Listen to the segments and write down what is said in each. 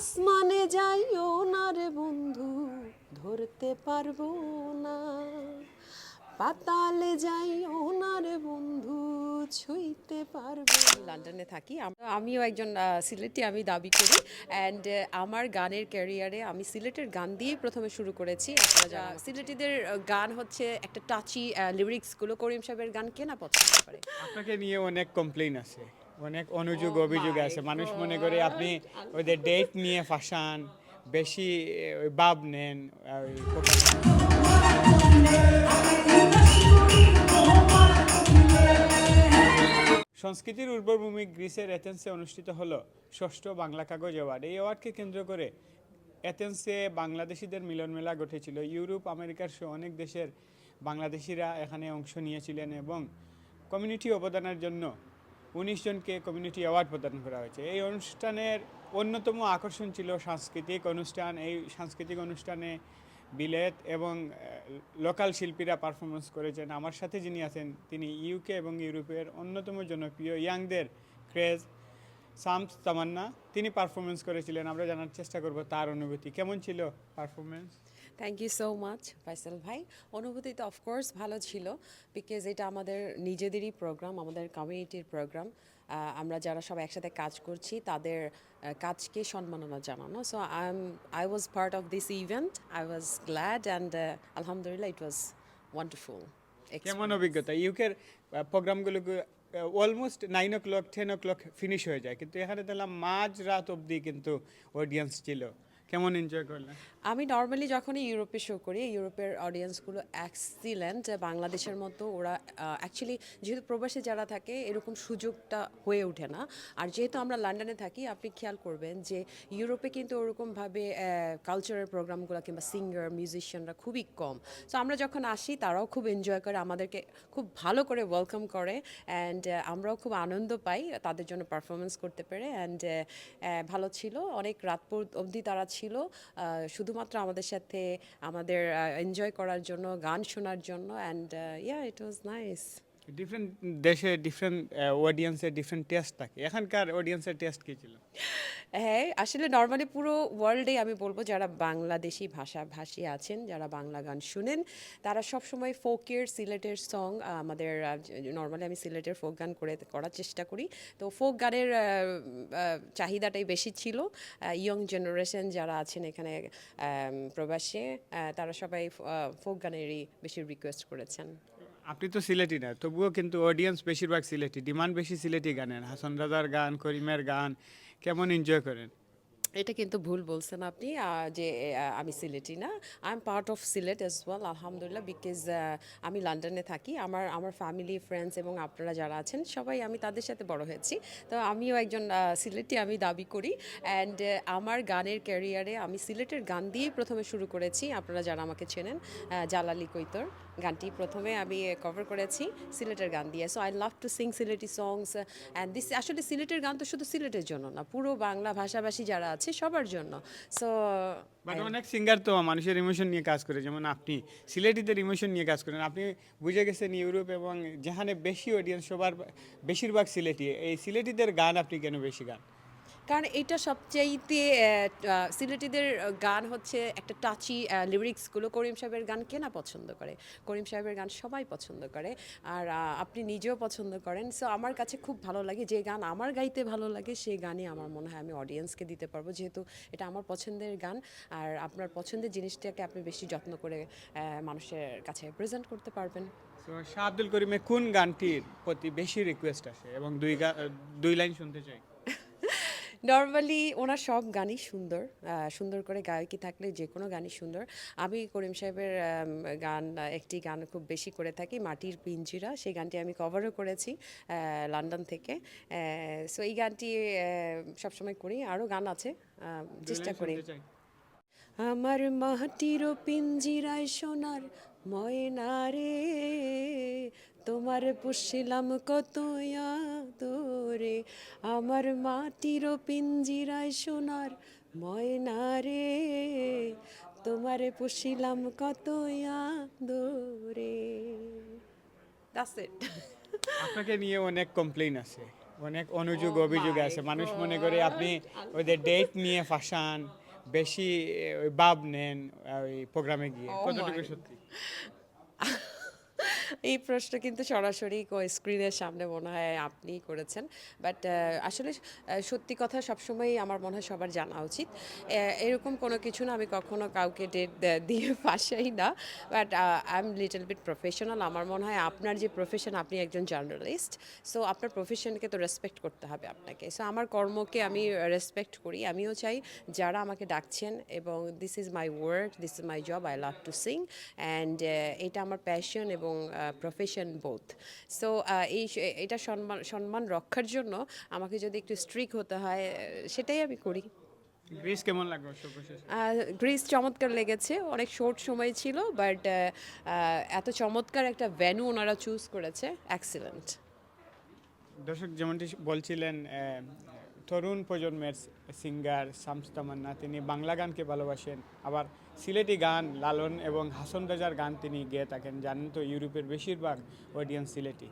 আসমানে যাইও না রে বন্ধু ধরতে পারব না। পাতালে যাইও না রে বন্ধু ছুঁইতে পারব লন্ডনে থাকি আমিও একজন সিলেটি আমি দাবি করি। অ্যান্ড আমার গানের ক্যারিয়ারে আমি সিলেটের গান দিয়েই প্রথমে শুরু করেছি। আপনারা সিলেটিদের গান হচ্ছে একটা টাচি লিরিক্সগুলো করিম সাহেবের গান কেনা পছন্দ করে। আপনাকে নিয়ে অনেক কমপ্লেইন আছে। অনেক অনুযোগ অভিযোগ আছে। মানুষ মনে করে আপনি ওদের ডেট নিয়ে ফাঁসান বেশি ভাব নেন সংস্কৃতির উর্বরভূমি গ্রিসের এথেন্সে অনুষ্ঠিত হলো ষষ্ঠ বাংলা কাগজ অ্যাওয়ার্ড। এই অ্যাওয়ার্ডকে কেন্দ্র করে এথেন্সে বাংলাদেশিদের মিলন মেলা ঘটেছিল। ইউরোপ আমেরিকার সহ অনেক দেশের বাংলাদেশিরা এখানে অংশ নিয়েছিলেন এবং কমিউনিটি অবদানের জন্য উনিশ জনকে কমিউনিটি অ্যাওয়ার্ড প্রদান করা হয়েছে। এই অনুষ্ঠানের অন্যতম আকর্ষণ ছিল সাংস্কৃতিক অনুষ্ঠান। এই সাংস্কৃতিক অনুষ্ঠানে বিলেত এবং লোকাল শিল্পীরা পারফরমেন্স করেছেন। আমার সাথে যিনি আছেন, তিনি ইউকে এবং ইউরোপের অন্যতম জনপ্রিয় ইয়াংদের ক্রেজ সামস তামান্না। তিনি পারফরমেন্স করেছিলেন। আমরা জানার চেষ্টা করব তার অনুভূতি। কেমন ছিল performance thank you so much Faisal ভাই। অনুভূতি তো অফকোর্স ভালো ছিল বিকজ এটা আমাদের নিজেদেরই প্রোগ্রাম আমাদের কমিউনিটির প্রোগ্রাম আমরা যারা সব একসাথে কাজ করছি, তাদের কাজকে সম্মাননা জানানো। So I am I was part of this event I was glad and আলহামদুলিল্লাহ ইট ওয়াজ ওয়ান্ডারফুল কেমন অভিজ্ঞতা? ইউকের প্রোগ্রামগুলো almost nine o'clock ten o'clock finish হয়ে যায়। কিন্তু এখানে দেখলাম মাঝ রাত অবধি কিন্তু অডিয়েন্স ছিল। কেমন এনজয় করলেন? আমি নর্মালি যখনই ইউরোপে শো করি ইউরোপের অডিয়েন্সগুলো এক্সিলেন্ট বাংলাদেশের মতো ওরা অ্যাকচুয়ালি যেহেতু প্রবাসী যারা থাকে এরকম সুযোগটা হয়ে ওঠে না। আর যেহেতু আমরা লন্ডনে থাকি আপনি খেয়াল করবেন যে ইউরোপে কিন্তু ওরকমভাবে কালচারাল প্রোগ্রামগুলো কিংবা সিঙ্গার মিউজিশিয়ানরা খুবই কম। সো আমরা যখন আসি তারাও খুব এনজয় করে আমাদেরকে খুব ভালো করে ওয়েলকাম করে অ্যান্ড আমরাও খুব আনন্দ পাই তাদের জন্য পারফরমেন্স করতে পেরে অ্যান্ড ভালো ছিল। অনেক রাত অবধি তারা ছিল আহ, শুধুমাত্র আমাদের সাথে, আমাদের এনজয় করার জন্য, গান শোনার জন্য and yeah it was nice different দেশে ডিফারেন্ট অডিয়েন্সের ডিফারেন্ট টেস্ট থাকে। এখানকার অডিয়েন্সের টেস্ট কী ছিল? হ্যাঁ আসলে নর্মালি পুরো ওয়ার্ল্ডে আমি বলব যারা বাংলাদেশি ভাষা ভাষী আছেন, যারা বাংলা গান শুনেন, তারা সবসময় ফোকের সিলেটের সং আমাদের নর্মালি আমি সিলেটের ফোক গান করে করার চেষ্টা করি। তো ফোক গানের চাহিদাটাই বেশি ছিল। ইয়ং জেনারেশন যারা আছেন এখানে প্রবাসে তারা সবাই ফোক গানেরই বেশি রিকোয়েস্ট করেছেন। আপনি তো সিলেটি না, তবুও কিন্তু অডিয়েন্স বেশিরভাগ সিলেটি ডিমান্ড বেশি সিলেটি গানের। হাসান রাজার গান, করিমের গান, কেমন এনজয় করেন? এটা কিন্তু ভুল বলছেন আপনি যে আমি সিলেটি না I am part of Sylhet as well আলহামদুলিল্লাহ বিকজ আমি লন্ডনে থাকি, আমার আমার ফ্যামিলি ফ্রেন্ডস এবং আপনারা যারা আছেন, সবাই আমি তাদের সাথে বড় হয়েছি। তো আমিও একজন সিলেটি আমি দাবি করি অ্যান্ড আমার গানের ক্যারিয়ারে আমি সিলেটের গান দিয়েই প্রথমে শুরু করেছি, আপনারা যারা আমাকে চেনেন জালালি কৈতর। গানটি প্রথমে আমি কভার করেছি সিলেটের গান দিয়ে। So I love to sing Sylheti songs and this আসলে সিলেটের গান তো শুধু সিলেটের জন্য না পুরো বাংলা ভাষাভাষী যারা আছে সবার জন্য। সো বাট অনেক সিঙ্গার তো মানুষের ইমোশন নিয়ে কাজ করে যেমন আপনি সিলেটিদের ইমোশন নিয়ে কাজ করেন। আপনি বুঝে গেছেন ইউরোপ এবং যেখানে বেশি অডিয়েন্স সবার বেশিরভাগ সিলেটি এই সিলেটিদের গান আপনি কেন বেশি গান? কারণ এটা সবচাইতে সিলেটিদের গান হচ্ছে একটা টাচি লিরিক্সগুলো করিম সাহেবের গান কেনা পছন্দ করে। করিম সাহেবের গান সবাই পছন্দ করে আর আপনি নিজেও পছন্দ করেন। সো আমার কাছে খুব ভালো লাগে যে গান আমার গাইতে ভালো লাগে সেই গানই আমার মনে হয় আমি অডিয়েন্সকে দিতে পারব। যেহেতু এটা আমার পছন্দের গান আর আপনার পছন্দের জিনিসটাকে আপনি বেশি যত্ন করে মানুষের কাছে প্রেজেন্ট করতে পারবেন। শাহ আব্দুল করিমের কোন গানটির প্রতি বেশি রিকোয়েস্ট আসে? এবং দুই দুই লাইন শুনতে চাই। নর্মালি ওনার সব গানই সুন্দর। সুন্দর করে গায়কি থাকলে যে কোনো গানই সুন্দর। আমি করিম সাহেবের গান একটি গান খুব বেশি করে থাকি মাটির পিঞ্জিরা। সেই গানটি আমি কভারও করেছি লন্ডন থেকে। সো এই গানটি সবসময় করি। আরও গান আছে চেষ্টা করি। আমার মাটির পিঞ্জিরায় সোনার ময়না রে তোমার পুষিলাম কত আদরে আমার মাটির পিঞ্জিরায় সোনার ময়না রে। তোমার পুষিলাম কত আদরে। That's it. আপনাকে নিয়ে অনেক কমপ্লেইন আছে অনেক অনুযোগ Oh অভিযোগ আছে। মানুষ মনে করে আপনি ওদের ডেট নিয়ে ফাঁসান বেশি ওই ভাব নেন ওই প্রোগ্রামে গিয়ে। Oh কতটুকু সত্যি? এই প্রশ্ন কিন্তু সরাসরি স্ক্রিনের সামনে মনে হয় আপনিই করেছেন। বাট আসলে সত্যি কথা সবসময়ই আমার মনে হয় সবার জানা উচিত। এরকম কোনো কিছু না, আমি কখনো কাউকে ডেট দিয়ে ফাঁসাই না। But I am little bit professional আমার মনে হয় আপনার যে প্রফেশন আপনি একজন জার্নালিস্ট সো আপনার প্রফেশনকে তো রেসপেক্ট করতে হবে আপনাকে। সো আমার কর্মকে আমি রেসপেক্ট করি। আমিও চাই যারা আমাকে ডাকছেন এবং this is my work this is my job I love to sing and এটা আমার প্যাশন এবং প্রফেশন বোথ সো এই এটা সম্মান সম্মান রক্ষার জন্য আমাকে যদি একটু স্ট্রিক হতে হয় সেটাই আমি করি। গ্রিস কেমন লাগল গ্রিস চমৎকার লেগেছে। অনেক শর্ট সময় ছিল বাট এত চমৎকার একটা ভ্যানু ওনারা চুজ করেছে। অ্যাক্সিলেন্ট দর্শক যেমনটি বলছিলেন তরুণ প্রজন্মের সিঙ্গার শামস তামান্না, তিনি বাংলা গানকে ভালোবাসেন। আবার সিলেটি গান, লালন এবং হাসন রাজার গান তিনি গেয়ে থাকেন। জানেন তো, ইউরোপের বেশিরভাগ অডিয়েন্স সিলেটি।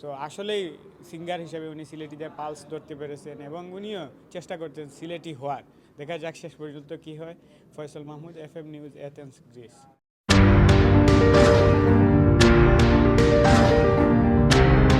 তো আসলেই সিঙ্গার হিসেবে উনি সিলেটিদের পালস ধরতে পেরেছেন এবং উনিও চেষ্টা করছেন সিলেটি হওয়ার। দেখা যাক শেষ পর্যন্ত কী হয়। Faisal Mahmud F M news Athens Greece.